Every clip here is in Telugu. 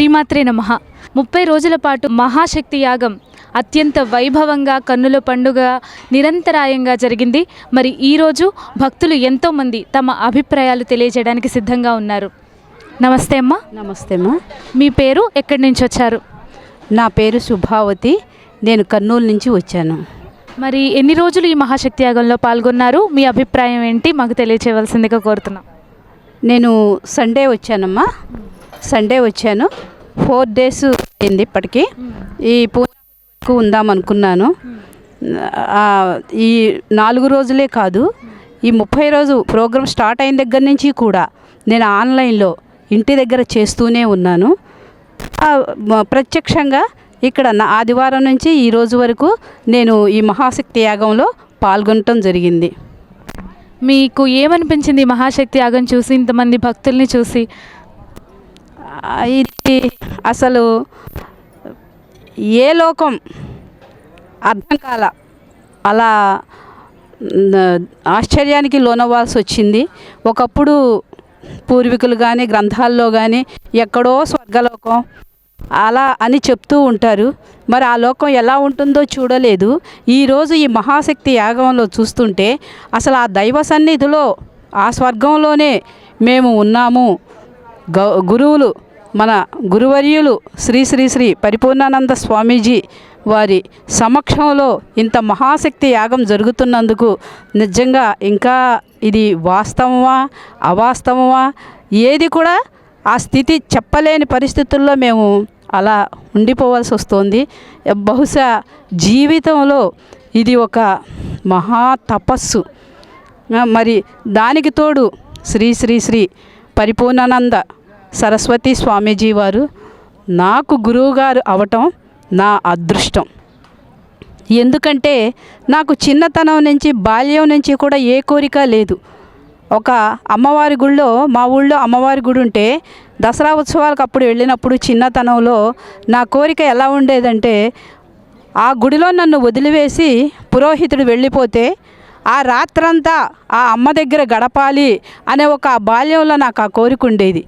శ్రీమాత్రే నమ. ముప్పై రోజుల పాటు మహాశక్తి యాగం అత్యంత వైభవంగా కన్నుల పండుగ నిరంతరాయంగా జరిగింది. మరి ఈరోజు భక్తులు ఎంతోమంది తమ అభిప్రాయాలు తెలియజేయడానికి సిద్ధంగా ఉన్నారు. నమస్తే అమ్మ. నమస్తే అమ్మా. మీ పేరు ఎక్కడి నుంచి వచ్చారు? నా పేరు శుభావతి నేను కర్నూలు నుంచి వచ్చాను. మరి ఎన్ని రోజులు ఈ మహాశక్తి యాగంలో పాల్గొన్నారు? మీ అభిప్రాయం ఏంటి? మాకు తెలియచేయవలసిందిగా కోరుతున్నాం. నేను సండే వచ్చానమ్మా. సండే వచ్చాను. ఫోర్ డేస్ అయింది ఇప్పటికీ. ఈ పూజకు ఉందాం అనుకున్నాను ఈ నాలుగు రోజులే కాదు ఈ ముప్పై రోజు ప్రోగ్రామ్ స్టార్ట్ అయిన దగ్గర నుంచి కూడా నేను ఆన్లైన్లో ఇంటి దగ్గర చేస్తూనే ఉన్నాను. ప్రత్యక్షంగా ఇక్కడ నా ఆదివారం నుంచి ఈ రోజు వరకు నేను ఈ మహాశక్తి యాగంలో పాల్గొనటం జరిగింది. మీకు ఏమనిపించింది మహాశక్తి యాగం చూసి ఇంతమంది భక్తుల్ని చూసి? ఇది అసలు ఏ లోకం? అర్థం కాల. అలా ఆశ్చర్యానికి లోనవ్వాల్సి వచ్చింది. ఒకప్పుడు పూర్వీకులు కానీ గ్రంథాల్లో కానీ ఎక్కడో స్వర్గలోకం అలా అని చెప్తూ ఉంటారు. మరి ఆ లోకం ఎలా ఉంటుందో చూడలేదు. ఈరోజు ఈ మహాశక్తి యాగంలో చూస్తుంటే అసలు ఆ దైవ సన్నిధిలో ఆ స్వర్గంలోనే మేము ఉన్నాము. గురువులు మన గురువర్యులు శ్రీ శ్రీ శ్రీ పరిపూర్ణానంద స్వామీజీ వారి సమక్షంలో ఇంత మహాశక్తి యాగం జరుగుతున్నందుకు నిజంగా ఇంకా ఇది వాస్తవమా అవాస్తవమా ఏది కూడా ఆ స్థితి చెప్పలేని పరిస్థితుల్లో మేము అలా ఉండిపోవాల్సి వస్తుంది. బహుశా జీవితంలో ఇది ఒక మహా తపస్సు. మరి దానికి తోడు శ్రీ శ్రీ శ్రీ పరిపూర్ణానంద సరస్వతి స్వామీజీ వారు నాకు గురువుగారు అవటం నా అదృష్టం. ఎందుకంటే నాకు చిన్నతనం నుంచి బాల్యం నుంచి కూడా ఏ కోరిక లేదు. ఒక అమ్మవారి గుళ్ళో మా ఊళ్ళో అమ్మవారి గుడి ఉంటే దసరా ఉత్సవాలకు అప్పుడు వెళ్ళినప్పుడు చిన్నతనంలో నా కోరిక ఎలా ఉండేదంటే ఆ గుడిలో నన్ను వదిలివేసి పురోహితుడు వెళ్ళిపోతే ఆ రాత్రంతా ఆ అమ్మ దగ్గర గడపాలి అనే ఒక బాల్యంలో నాకు ఆ కోరిక ఉండేది.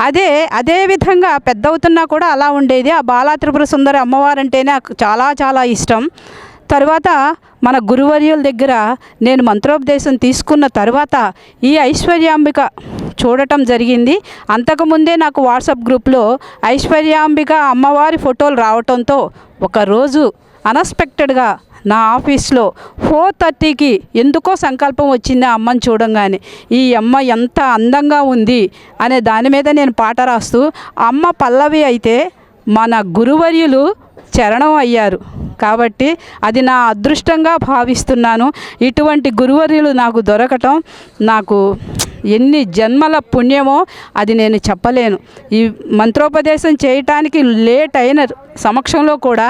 అదే అదే విధంగా పెద్ద అవుతున్నా కూడా అలా ఉండేది. ఆ బాలా త్రిపుర సుందరి అమ్మవారంటేనే నాకు చాలా చాలా ఇష్టం. తర్వాత మన గురువర్యుల దగ్గర నేను మంత్రోపదేశం తీసుకున్న తర్వాత ఈ ఐశ్వర్యాంబిక చూడటం జరిగింది. అంతకుముందే నాకు వాట్సాప్ గ్రూప్లో ఐశ్వర్యాంబిక అమ్మవారి ఫోటోలు రావటంతో ఒకరోజు అన్ఎక్స్పెక్టెడ్గా నా ఆఫీస్లో ఫోర్ థర్టీకి ఎందుకో సంకల్పం వచ్చింది ఆ అమ్మని చూడంగానే. ఈ అమ్మ ఎంత అందంగా ఉంది అనే దాని మీద నేను పాట రాస్తూ అమ్మ పల్లవి అయితే మన గురువర్యులు చరణం అయ్యారు. కాబట్టి అది నా అదృష్టంగా భావిస్తున్నాను. ఇటువంటి గురువర్యులు నాకు దొరకటం నాకు ఎన్ని జన్మల పుణ్యమో అది నేను చెప్పలేను. ఈ మంత్రోపదేశం చేయటానికి లేట్ అయిన సమక్షంలో కూడా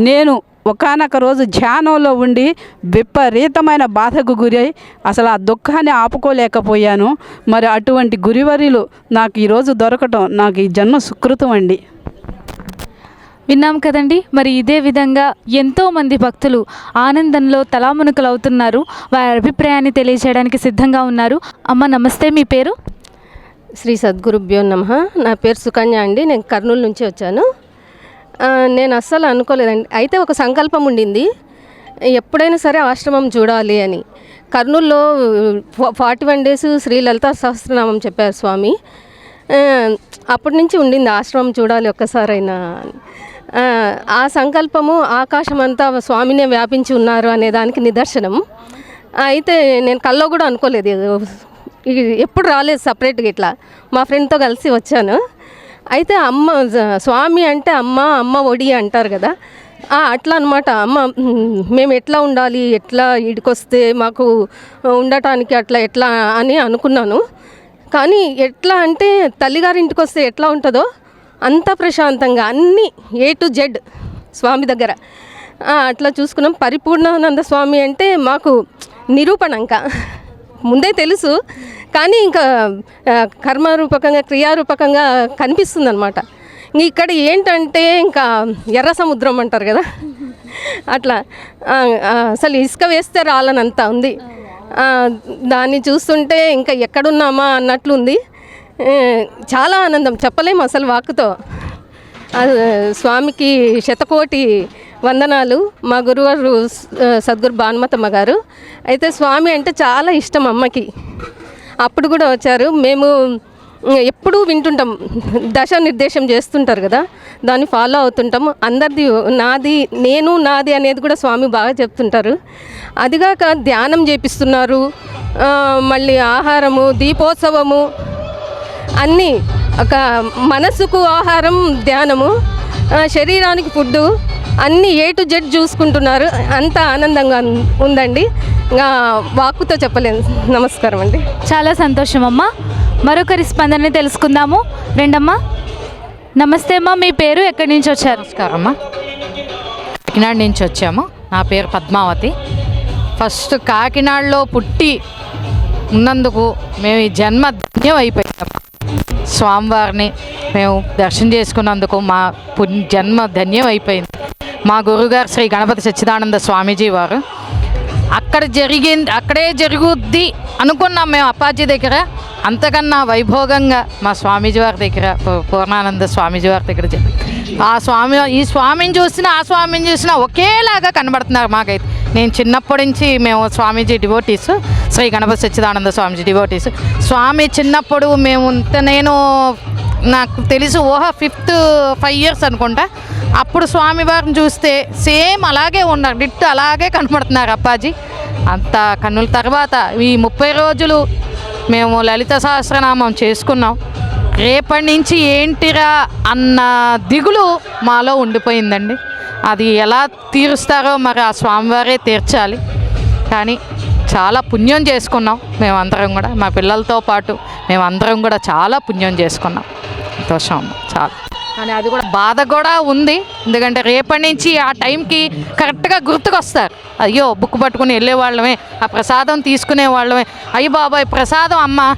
నేను ఒకానొక రోజు ధ్యానంలో ఉండి విపరీతమైన బాధకు గురై అసలు ఆ దుఃఖాన్ని ఆపుకోలేకపోయాను. మరి అటువంటి గురివరిలు నాకు ఈరోజు దొరకటం నాకు ఈ జన్మ సుకృతం అండి. విన్నాం కదండి మరి ఇదే విధంగా ఎంతో మంది భక్తులు ఆనందంలో తలామునుకలు అవుతున్నారు. వారి అభిప్రాయాన్ని తెలియజేయడానికి సిద్ధంగా ఉన్నారు. అమ్మ నమస్తే మీ పేరు? శ్రీ సద్గురుభ్యో నమ. నా పేరు సుకన్య అండి. నేను కర్నూలు నుంచి వచ్చాను. నేను అస్సలు అనుకోలేదండి. అయితే ఒక సంకల్పం ఉండింది. ఎప్పుడైనా సరే ఆశ్రమం చూడాలి అని. కర్నూలులో forty one days Sri Lalita Sahasranamam చెప్పారు స్వామి. అప్పటి నుంచి ఉండింది ఆశ్రమం చూడాలి ఒక్కసారైనా ఆ, సంకల్పము ఆకాశం అంతా స్వామినే వ్యాపించి ఉన్నారు అనే దానికి నిదర్శనం. అయితే నేను కల్లో కూడా అనుకోలేదు. ఎప్పుడు రాలేదు సపరేట్గా ఇట్లా. మా ఫ్రెండ్తో కలిసి వచ్చాను. అయితే అమ్మ స్వామి అంటే అమ్మ అమ్మ ఒడి అంటారు కదా. అట్లా అనమాట అమ్మ మేము ఎట్లా ఉండాలి ఎట్లా ఇడికొస్తే మాకు ఉండటానికి అట్లా ఎట్లా అని అనుకున్నాను. కానీ ఎట్లా అంటే తల్లిగారింటికి వస్తే ఎట్లా ఉంటుందో అంత ప్రశాంతంగా అన్నీ ఏ టు జెడ్ స్వామి దగ్గర. అట్లా చూసుకున్నాం. పరిపూర్ణానంద స్వామి అంటే మాకు నిరూపణ ఇంకా ముందే తెలుసు కానీ ఇంకా కర్మరూపకంగా క్రియారూపకంగా కనిపిస్తుంది అనమాట ఇక్కడ ఏంటంటే ఇంకా ఎర్ర సముద్రం అంటారు కదా? అట్లా అసలు ఇసుక వేస్తే రాలనంత ఉంది. దాన్ని చూస్తుంటే ఇంకా ఎక్కడున్నామా అన్నట్లుంది. చాలా ఆనందం చెప్పలేము అసలు వాక్కుతో. స్వామికి శతకోటి వందనాలు. మా గురువారు సద్గురు భానుమతమ్మ గారు. అయితే స్వామి అంటే చాలా ఇష్టం అమ్మకి. అప్పుడు కూడా వచ్చారు. మేము ఎప్పుడూ వింటుంటాం. దశ నిర్దేశం చేస్తుంటారు కదా దాన్ని ఫాలో అవుతుంటాం అందరిది నాది నేను నాది అనేది కూడా స్వామి బాగా చెప్తుంటారు. అదిగాక ధ్యానం చేపిస్తున్నారు. మళ్ళీ ఆహారము దీపోత్సవము అన్నీ. ఒక మనసుకు ఆహారం ధ్యానము శరీరానికి ఫుడ్డు అన్నీ ఏ టు జెడ్ చూసుకుంటున్నారు. అంత ఆనందంగా ఉం- ఉందండి. ఇంకా వాక్కుతో చెప్పలేను నమస్కారం అండి. చాలా సంతోషం అమ్మా. మరొకరి స్పందనని తెలుసుకుందాము. రెండమ్మా. నమస్తే అమ్మా మీ పేరు ఎక్కడి నుంచి వచ్చారు? నమస్కారం అమ్మా. కాకినాడ నుంచి వచ్చాము. నా పేరు పద్మావతి. ఫస్ట్ కాకినాడలో పుట్టి ఉన్నందుకు మేము ఈ జన్మ ధన్యం అయిపోయాం. స్వామివారిని మేము దర్శనం చేసుకున్నందుకు మా పుణ్య జన్మ ధన్యం అయిపోయింది. మా గురుగారు శ్రీ గణపతి సచ్చిదానంద స్వామీజీ వారు. అక్కడ జరిగింది అక్కడే జరుగుద్ది అనుకున్నాం మేము అప్పాజీ దగ్గర. అంతకన్నా వైభోగంగా మా స్వామీజీ వారి దగ్గర పూర్ణానంద స్వామీజీ వారి దగ్గర ఆ స్వామి ఈ స్వామిని చూసినా ఆ స్వామిని చూసినా ఒకేలాగా కనబడుతున్నారు మాకైతే. నేను చిన్నప్పటి నుంచి మేము స్వామీజీ డివోటీస్ శ్రీ గణపతి సచ్చిదానంద స్వామీజీ డివోటీస్. స్వామి చిన్నప్పుడు మేము ఇంత నేను నాకు తెలుసు ఊహ ఫిఫ్త్ ఫైవ్ ఇయర్స్ అనుకుంటా. అప్పుడు స్వామివారిని చూస్తే సేమ్ అలాగే ఉన్నారు. డిట్టు అలాగే కనపడుతున్నారు అప్పాజీ. అంత కన్నుల తర్వాత ఈ ముప్పై రోజులు మేము లలిత సహస్రనామం చేసుకున్నాం. రేపటి నుంచి ఏంటిరా అన్న దిగులు మాలో ఉండిపోయిందండి. అది ఎలా తీరుస్తారో మరి ఆ స్వామివారే తీర్చాలి. కానీ చాలా పుణ్యం చేసుకున్నాం మేమందరం కూడా. మా పిల్లలతో పాటు మేమందరం కూడా చాలా పుణ్యం చేసుకున్నాం. సంతోషం అమ్మ. చాలా. అని అది కూడా బాధ కూడా ఉంది. ఎందుకంటే రేపటి నుంచి ఆ టైంకి కరెక్ట్గా గుర్తుకొస్తారు. అయ్యో బుక్ పట్టుకుని వెళ్ళే వాళ్ళమే ఆ ప్రసాదం తీసుకునే వాళ్ళమే. అయ్యి బాబాయ్ ప్రసాదం అమ్మ.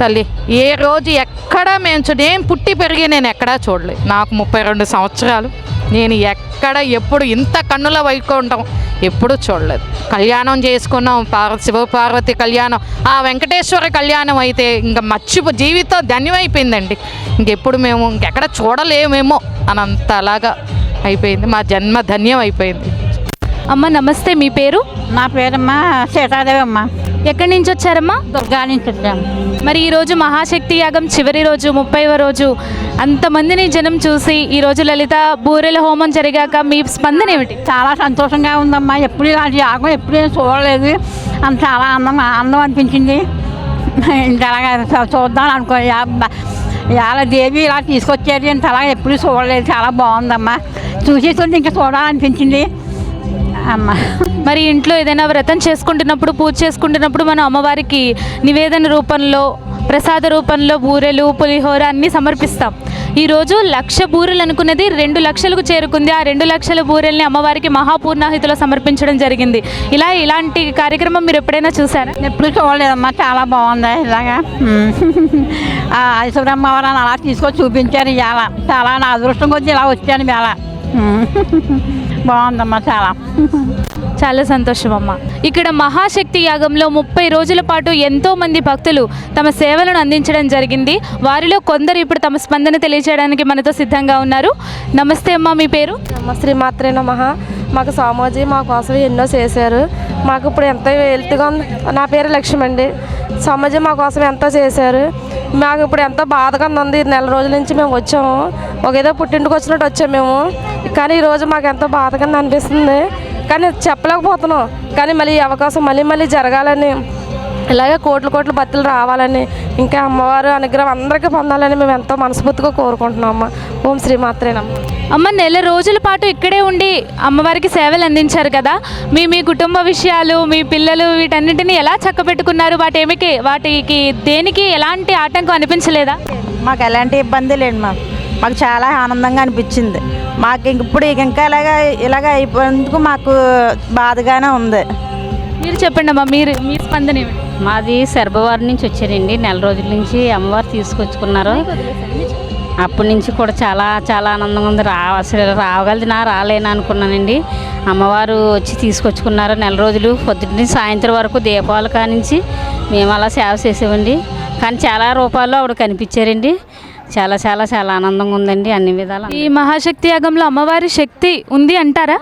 తల్లి ఏ రోజు ఎక్కడ మేము చూ- నేను పుట్టి పెరిగి నేను ఎక్కడా చూడలేదు. నాకు ముప్పై రెండు సంవత్సరాలు. నేను ఎక్కడ ఎప్పుడు ఇంత కన్నుల వైకుంఠం ఎప్పుడూ చూడలేదు. కళ్యాణం చేసుకున్నాం పార్వ శివ పార్వతి కళ్యాణం. ఆ వెంకటేశ్వర కళ్యాణం అయితే ఇంకా మర్చిపో జీవితం ధన్యమైపోయిందండి. ఇంకెప్పుడు మేము ఇంకెక్కడ చూడలేమేమో అని అంత అలాగా అయిపోయింది. మా జన్మ ధన్యం అయిపోయింది అమ్మ నమస్తే. మీ పేరు? నా పేరమ్మా సీతాదేవి అమ్మ. ఎక్కడి నుంచి వచ్చారమ్మా? దుర్గా నుంచి వచ్చాము. మరి ఈరోజు మహాశక్తి యాగం చివరి రోజు ముప్పైవ రోజు. అంతమందిని జనం చూసి ఈరోజు లలిత బూరెల హోమం జరిగాక మీ స్పందన ఏమిటి? చాలా సంతోషంగా ఉందమ్మా. ఎప్పుడు ఇలాంటి యాగం ఎప్పుడు చూడలేదు. అంత చాలా అందం ఆనందం అనిపించింది. ఇంకా చూద్దాం అనుకో ఇవాళ దేవి ఇలా తీసుకొచ్చేది అని అలాగా ఎప్పుడు చూడలేదు. చాలా బాగుందమ్మా. చూసేస్తుంటే ఇంకా చూడాలనిపించింది. అమ్మ. మరి ఇంట్లో ఏదైనా వ్రతం చేసుకుంటున్నప్పుడు పూజ చేసుకుంటున్నప్పుడు మనం అమ్మవారికి నివేదన రూపంలో ప్రసాద రూపంలో బూరెలు పులిహోర అన్నీ సమర్పిస్తాం. ఈరోజు లక్ష బూరెలు అనుకున్నది రెండు లక్షలకు చేరుకుంది. ఆ రెండు లక్షల బూరెల్ని అమ్మవారికి మహాపూర్ణాహితిలో సమర్పించడం జరిగింది. ఇలా ఇలాంటి కార్యక్రమం మీరు ఎప్పుడైనా చూసారా? ఎప్పుడు చూడలేదమ్మా. చాలా బాగుంది. ఇలాగా. ఆ ఐశ్వర్యమ్మవారిని అలా తీసుకొని చూపించారు ఇలా చాలా నా అదృష్టం కొద్ది ఇలా వచ్చాను ఇలా బాగుందమ్మా చాలా. చాలా సంతోషం అమ్మ ఇక్కడ మహాశక్తి యాగంలో ముప్పై రోజుల పాటు ఎంతో మంది భక్తులు తమ సేవలను అందించడం జరిగింది. వారిలో కొందరు ఇప్పుడు తమ స్పందన తెలియజేయడానికి మనతో సిద్ధంగా ఉన్నారు. నమస్తే అమ్మ మీ పేరు? నమ శ్రీమాత్రే నమ. మాకు స్వామీజీ మా కోసం ఎన్నో చేశారు. మాకు ఇప్పుడు ఎంతో హెల్త్గా ఉంది. నా పేరు లక్ష్మి అండి. స్వామీజీ మా కోసం ఎంతో చేశారు. మాకు ఇప్పుడు ఎంతో బాధగా ఉంది నెల రోజుల నుంచి మేము వచ్చాము. ఒక ఏదో పుట్టింటికి వచ్చినట్టు వచ్చాము మేము. కానీ ఈరోజు మాకు ఎంతో బాధగా అనిపిస్తుంది. కానీ చెప్పలేకపోతున్నాం. కానీ మళ్ళీ అవకాశం మళ్ళీ మళ్ళీ జరగాలని ఇలాగే కోట్ల కోట్ల భక్తులు రావాలని ఇంకా అమ్మవారు అనుగ్రహం అందరికీ పొందాలని మేము ఎంతో మనస్ఫూర్తిగా కోరుకుంటున్నాం అమ్మ. ఓం శ్రీమాత్రేనమ్మ అమ్మ నెల రోజుల పాటు ఇక్కడే ఉండి అమ్మవారికి సేవలు అందించారు కదా? మీ మీ కుటుంబ విషయాలు మీ పిల్లలు వీటన్నిటిని ఎలా చక్కబెట్టుకున్నారు? వాటి ఏమికి వాటికి దేనికి ఎలాంటి ఆటంకం అనిపించలేదా? మాకు ఎలాంటి ఇబ్బంది లేదు మాకు. మాకు చాలా ఆనందంగా అనిపించింది. మాకు ఇంక ఇప్పుడు ఇక ఇంకా ఇలాగా ఇలాగ అయిపోయేందుకు మాకు బాధగానే ఉంది. మీరు చెప్పండి అమ్మా మీరు మీ స్పందన ఏమిటి? మాది సర్బవారి నుంచి వచ్చారండి నెల రోజుల నుంచి అమ్మవారు తీసుకొచ్చుకున్నారు. అప్పటి నుంచి కూడా చాలా చాలా ఆనందంగా ఉంది. రా అసలు రాగలదినా రాలేనా అనుకున్నానండి. అమ్మవారు వచ్చి తీసుకొచ్చుకున్నారు నెల రోజులు. పొద్దున్న సాయంత్రం వరకు దీపావళి కానించి మేము అలా సేవ చేసేవండి. కానీ చాలా రూపాల్లో ఆవిడ కనిపించారండి. చాలా చాలా చాలా ఆనందంగా ఉందండి అన్ని విధాలు. ఈ మహాశక్తి యాగంలో అమ్మవారి శక్తి ఉంది అంటారా?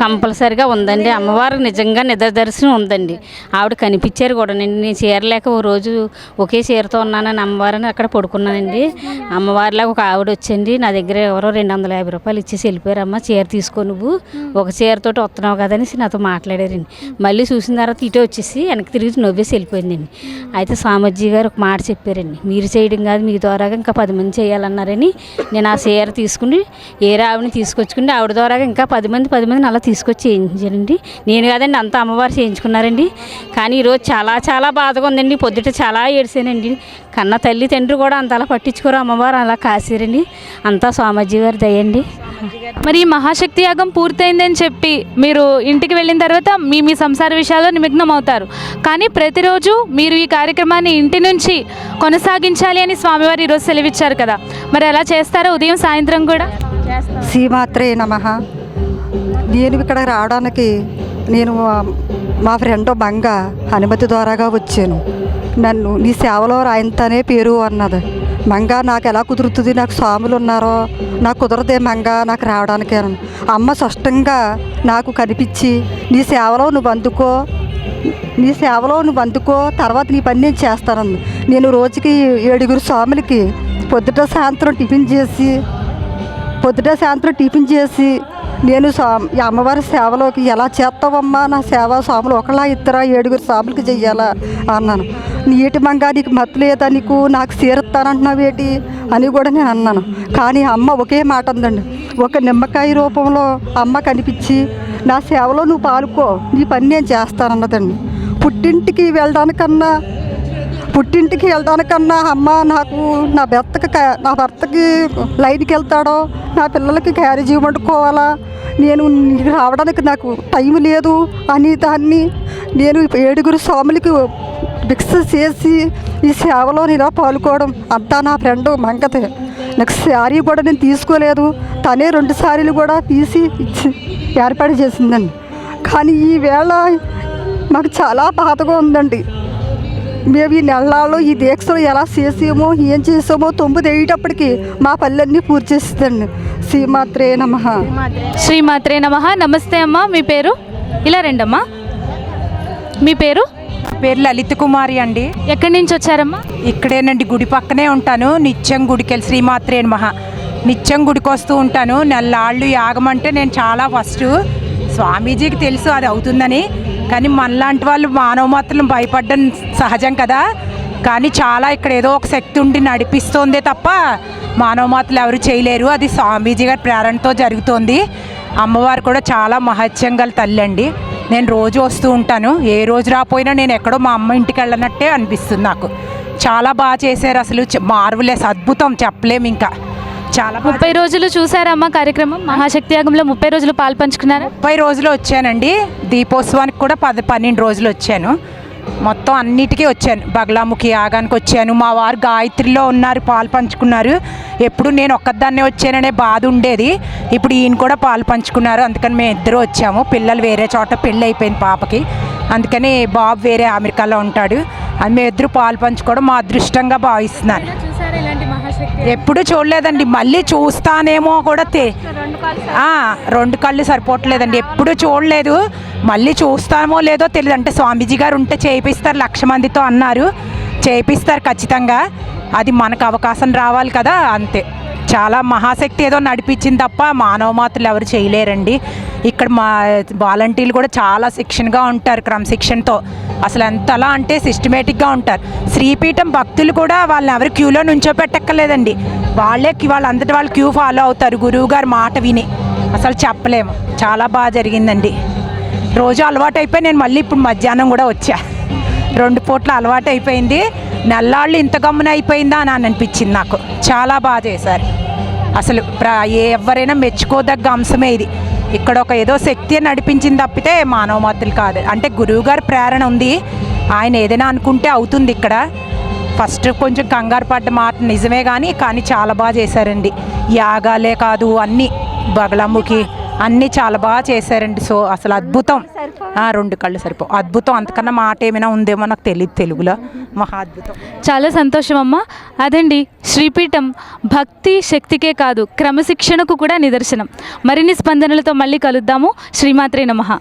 కంపల్సరిగా ఉందండి. అమ్మవారు నిజంగా నిద్ర దర్శనం ఉందండి. ఆవిడ కనిపించారు కూడా. నేను నేను చేరలేక ఓ రోజు ఒకే చీరతో ఉన్నానని అమ్మవారిని అక్కడ పడుకున్నానండి. అమ్మవారిలాగా ఒక ఆవిడ వచ్చింది నా దగ్గర ఎవరో రెండు వందల యాభై రూపాయలు ఇచ్చేసి వెళ్ళిపోయారమ్మ. చీర తీసుకో నువ్వు. ఒక చీరతోటి వస్తున్నావు కదనేసి నాతో మాట్లాడారండి. మళ్ళీ చూసిన తర్వాత ఇటే వచ్చేసి వెనక్కి తిరిగి నవ్వేసి వెళ్ళిపోయిందండి. అయితే స్వామీజీ గారు ఒక మాట చెప్పారండి. మీరు చేయడం కాదు మీ ద్వారాగా ఇంకా పది మంది చేయాలన్నారని నేను ఆ చీర తీసుకుని ఏరే ఆవిడని తీసుకొచ్చుకుని ఆవిడ ద్వారా ఇంకా పది మంది పది మందిని అలా తీసుకొచ్చి చేయించానండి నేను కాదండి అంత అమ్మవారు చేయించుకున్నారండి. కానీ ఈరోజు చాలా చాలా బాధగా ఉందండి. పొద్దుట చాలా ఏడిసానండి కన్న తల్లి తండ్రి కూడా అంత అలా పట్టించుకోరు. అమ్మవారు అలా కాసారండి అంతా స్వామీజీ గారు దయండి మరి ఈ మహాశక్తి యాగం పూర్తయిందని చెప్పి మీరు ఇంటికి వెళ్ళిన తర్వాత మీ మీ సంసార విషయాల్లో నిమగ్నం అవుతారు కానీ ప్రతిరోజు మీరు ఈ కార్యక్రమాన్ని ఇంటి నుంచి కొనసాగించాలి అని స్వామివారు ఈరోజు సెలవిచ్చారు కదా. మరి ఎలా చేస్తారో ఉదయం సాయంత్రం కూడా? శ్రీమాత్రే నమ. నేను ఇక్కడ రావడానికి నేను మా ఫ్రెండ్ మంగ అనుమతి ద్వారాగా వచ్చాను. నన్ను నీ సేవలో రాయంతనే పేరు అన్నది. మంగ నాకు ఎలా కుదురుతుంది? నాకు స్వాములు ఉన్నారో? నాకు కుదరదే మంగ నాకు రావడానికే అమ్మ స్పష్టంగా నాకు కనిపించి నీ సేవలో నువ్వు అందుకో నీ సేవలో నువ్వు అందుకో తర్వాత నీ పని నేను చేస్తానని నేను రోజుకి ఏడుగురు స్వాములకి పొద్దుట సాయంత్రం టిఫిన్ చేసి పొద్దుట సాయంత్రం టిఫిన్ చేసి నేను సా అమ్మవారి సేవలోకి ఎలా చేస్తావమ్మా? నా సేవ స్వాములు ఒకలా ఇద్దరా? ఏడుగురు స్వాములకి చెయ్యాలా? అన్నాను. నీటి మంగా నీకు మత్తు లేదా? నీకు నాకు సీరత్తానంటున్నావు ఏంటి? అని కూడా నేను అన్నాను. కానీ అమ్మ ఒకే మాట అందండి. ఒక నిమ్మకాయ రూపంలో అమ్మ కనిపించి నా సేవలో నువ్వు పాలుకో నీ పని నేను చేస్తానన్నదండి. పుట్టింటికి వెళ్ళడానికన్నా పుట్టింటికి వెళ్ళడానికన్నా అమ్మ నాకు నా భర్తకి నా భర్తకి లైన్కి వెళ్తాడో నా పిల్లలకి క్యారేజీ వండుకోవాలా నేను రావడానికి నాకు టైం లేదు అని దాన్ని నేను ఏడుగురు స్వాములకి భిక్ష చేసి ఈ సేవలో నేను పాల్గొడం అంతా నా ఫ్రెండ్ మంగతే. నాకు శారీ కూడా నేను తీసుకోలేదు తనే రెండు శారీలు కూడా తీసి ఇచ్చి ఏర్పాటు చేసిందండి. కానీ ఈవేళ మాకు చాలా బాధగా ఉందండి. మేము ఈ నెలల్లో ఈ దీక్షలు ఎలా చేసామో ఏం చేసామో తొమ్మిది అయ్యేటప్పటికి మా పల్లెన్నీ పూర్తి చేస్తుందండి. శ్రీమాత్రే నమ. శ్రీమాత్రే నమ. నమస్తే అమ్మా మీ పేరు? ఇలా రండమ్మా. మీ పేరు? పేరు లలిత కుమారి అండి. ఎక్కడి నుంచి వచ్చారమ్మా? ఇక్కడేనండి గుడి పక్కనే ఉంటాను. నిత్యం గుడికెళ్ళి శ్రీమాత్రే మహా నిత్యం గుడికి వస్తూ ఉంటాను. నెల్లాళ్ళు యాగమంటే నేను చాలా ఫస్ట్. స్వామీజీకి తెలుసు అది అవుతుందని. కానీ మనలాంటి వాళ్ళు మానవ మాత్రం భయపడడం సహజం కదా. కానీ చాలా ఇక్కడ ఏదో ఒక శక్తి ఉండి నడిపిస్తోందే తప్ప మానవ మాతలు ఎవరు చేయలేరు. అది స్వామీజీ గారి ప్రేరణతో జరుగుతోంది. అమ్మవారు కూడా చాలా మహత్యం గల తల్లి అండి. నేను రోజు వస్తూ ఉంటాను. ఏ రోజు రాపోయినా నేను ఎక్కడో మా అమ్మ ఇంటికి వెళ్ళనట్టే అనిపిస్తుంది నాకు. చాలా బాగా చేశారు అసలు. మార్వలెస్ అద్భుతం చెప్పలేము ఇంకా. చాలా ముప్పై రోజులు చూసారమ్మా కార్యక్రమం? మహాశక్తి యాగంలో ముప్పై రోజులు పాలు పంచుకున్నారా? ముప్పై రోజులు వచ్చానండి. దీపోత్సవానికి కూడా పది పన్నెండు రోజులు వచ్చాను. మొత్తం అన్నిటికీ వచ్చాను. బగలాముఖి యాగానికి వచ్చాను. మా వారు గాయత్రిలో ఉన్నారు పాలు పంచుకున్నారు. ఎప్పుడు నేను ఒక్కదాన్నే వచ్చాననే బాధ ఉండేది. ఇప్పుడు ఈయన కూడా పాలు పంచుకున్నారు. అందుకని మేము ఇద్దరు వచ్చాము. పిల్లలు వేరే చోట పెళ్ళి అయిపోయింది పాపకి. అందుకని బాబు వేరే అమెరికాలో ఉంటాడు. అది మేము ఇద్దరు పాలు పంచుకోవడం మా అదృష్టంగా భావిస్తున్నాను. ఎప్పుడు చూడలేదండి. మళ్ళీ చూస్తానేమో కూడా తే రెండు కళ్ళు సరిపోవట్లేదండి. ఎప్పుడు చూడలేదు. మళ్ళీ చూస్తామో లేదో తెలియదు అంటే స్వామీజీ గారు ఉంటే చేయిస్తారు లక్ష మందితో అన్నారు. చేయిస్తారు ఖచ్చితంగా. అది మనకు అవకాశం రావాలి కదా అంతే. చాలా మహాశక్తి ఏదో నడిపించింది తప్ప మానవ మాత్రలు ఎవరు చేయలేరండి. ఇక్కడ మా వాలంటీర్లు కూడా చాలా శిక్షణగా ఉంటారు క్రమశిక్షణతో అసలు ఎంతలా అంటే సిస్టమేటిక్గా ఉంటారు. శ్రీపీఠం భక్తులు కూడా వాళ్ళని ఎవరు క్యూలో నుంచో పెట్టక్కర్లేదండి. వాళ్ళే వాళ్ళందరి వాళ్ళంతటి వాళ్ళు క్యూ ఫాలో అవుతారు. గురువు గారి మాట విని. అసలు చెప్పలేము. చాలా బాగా జరిగిందండి. రోజు అలవాటు అయిపోయి నేను మళ్ళీ ఇప్పుడు మధ్యాహ్నం కూడా వచ్చా. రెండు పూట్ల అలవాటు అయిపోయింది నల్లాళ్ళు ఇంత గమ్మున అయిపోయిందా అని అని అనిపించింది నాకు. చాలా బాగా చేశారు. అసలు ప్ర ఏ ఎవరైనా మెచ్చుకోదగ్గ అంశమే ఇది. ఇక్కడ ఒక ఏదో శక్తి నడిపించింది తప్పితే మానవ మాతలు కాదు. అంటే గురువుగారి ప్రేరణ ఉంది. ఆయన ఏదైనా అనుకుంటే అవుతుంది ఇక్కడ. ఫస్ట్ కొంచెం కంగారు పడ్డ మాట నిజమే కానీ కానీ చాలా బాగా చేశారండి. యాగాలే కాదు అన్నీ. బగలమ్ముకి అన్నీ చాలా బాగా చేశారండి. సో అసలు అద్భుతం. ఆ, రెండు కళ్ళు సరిపో అద్భుతం. అంతకన్నా మాట ఏమైనా ఉందేమో నాకు తెలియదు తెలుగులో. మహా అద్భుతం. చాలా సంతోషం అమ్మ అదండి శ్రీపీఠం భక్తి శక్తికే కాదు క్రమశిక్షణకు కూడా నిదర్శనం. మరిన్ని స్పందనలతో మళ్ళీ కలుద్దాము. శ్రీమాత్రే నమః.